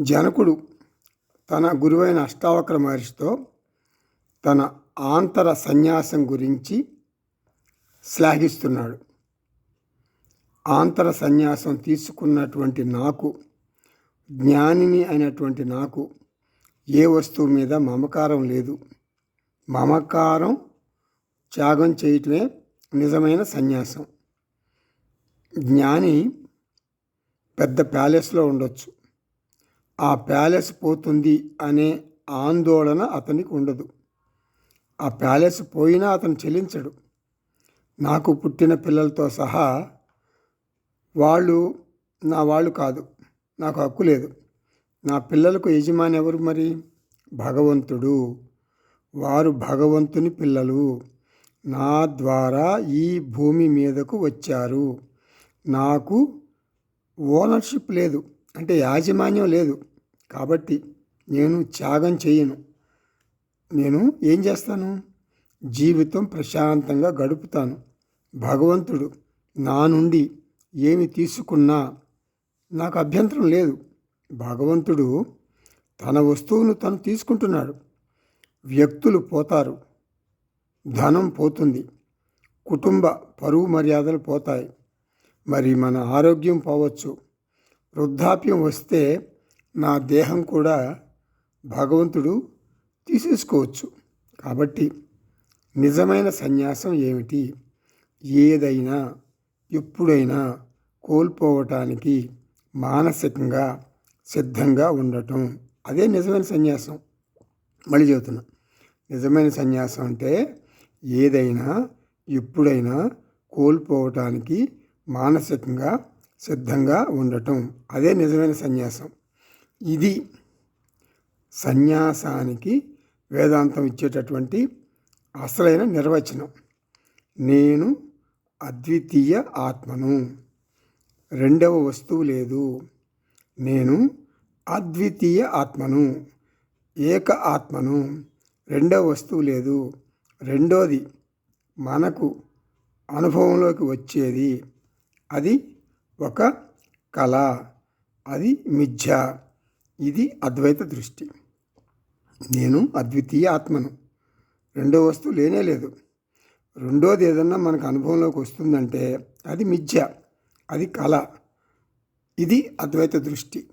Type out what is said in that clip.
జనకుడు తన గురువైన అష్టావక్ర మహర్షితో తన ఆంతర సన్యాసం గురించి శ్లాఘిస్తున్నాడు. ఆంతర సన్యాసం తీసుకున్నటువంటి నాకు జ్ఞానిని అయినటువంటి నాకు ఏ వస్తువు మీద మమకారం లేదు. మమకారం త్యాగం చేయటమే నిజమైన సన్యాసం. జ్ఞాని పెద్ద ప్యాలెస్లో ఉండొచ్చు. ఆ ప్యాలెస్ పోతుంది అనే ఆందోళన అతనికి ఉండదు. ఆ ప్యాలెస్ పోయినా అతను చెల్లించడు. నాకు పుట్టిన పిల్లలతో సహా వాళ్ళు నా వాళ్ళు కాదు. నాకు హక్కు లేదు. నా పిల్లలకు యజమాని ఎవరు మరి? భగవంతుడు. వారు భగవంతుని పిల్లలు. నా ద్వారా ఈ భూమి మీదకు వచ్చారు. నాకు ఓనర్షిప్ లేదు. అంటే యాజమాన్యం లేదు. కాబట్టి నేను త్యాగం చేయను. నేను ఏం చేస్తాను? జీవితం ప్రశాంతంగా గడుపుతాను. భగవంతుడు నా నుండి ఏమి తీసుకున్నా నాకు అభ్యంతరం లేదు. భగవంతుడు తన వస్తువును తను తీసుకుంటున్నాడు. వ్యక్తులు పోతారు. ధనం పోతుంది. కుటుంబ పరువు మర్యాదలు పోతాయి. మరి మన ఆరోగ్యం పోవచ్చు. వృద్ధాప్యం వస్తే నా దేహం కూడా భగవంతుడు తీసేసుకోవచ్చు. కాబట్టి నిజమైన సన్యాసం ఏమిటి? ఏదైనా ఎప్పుడైనా కోల్పోవటానికి మానసికంగా సిద్ధంగా ఉండటం. అదే నిజమైన సన్యాసం. మళ్ళీ చెబుతున్నా. నిజమైన సన్యాసం అంటే ఏదైనా ఎప్పుడైనా కోల్పోవటానికి మానసికంగా సిద్ధంగా ఉండటం. అదే నిజమైన సన్యాసం. ఇది సన్యాసానికి వేదాంతం ఇచ్చేటటువంటి అసలైన నిర్వచనం. నేను అద్వితీయ ఆత్మను. రెండవ వస్తువు లేదు. నేను అద్వితీయ ఆత్మను. ఏక ఆత్మను. రెండవ వస్తువు లేదు. రెండోది మనకు అనుభవంలోకి వచ్చేది. అది ఒక కళ. అది మిథ్య. ఇది అద్వైత దృష్టి. నేను అద్వితీయ ఆత్మను. రెండో వస్తువు లేనే లేదు. రెండోది ఏదన్నా మనకు అనుభవంలోకి వస్తుందంటే అది మిథ్య అది కళ. ఇది అద్వైత దృష్టి.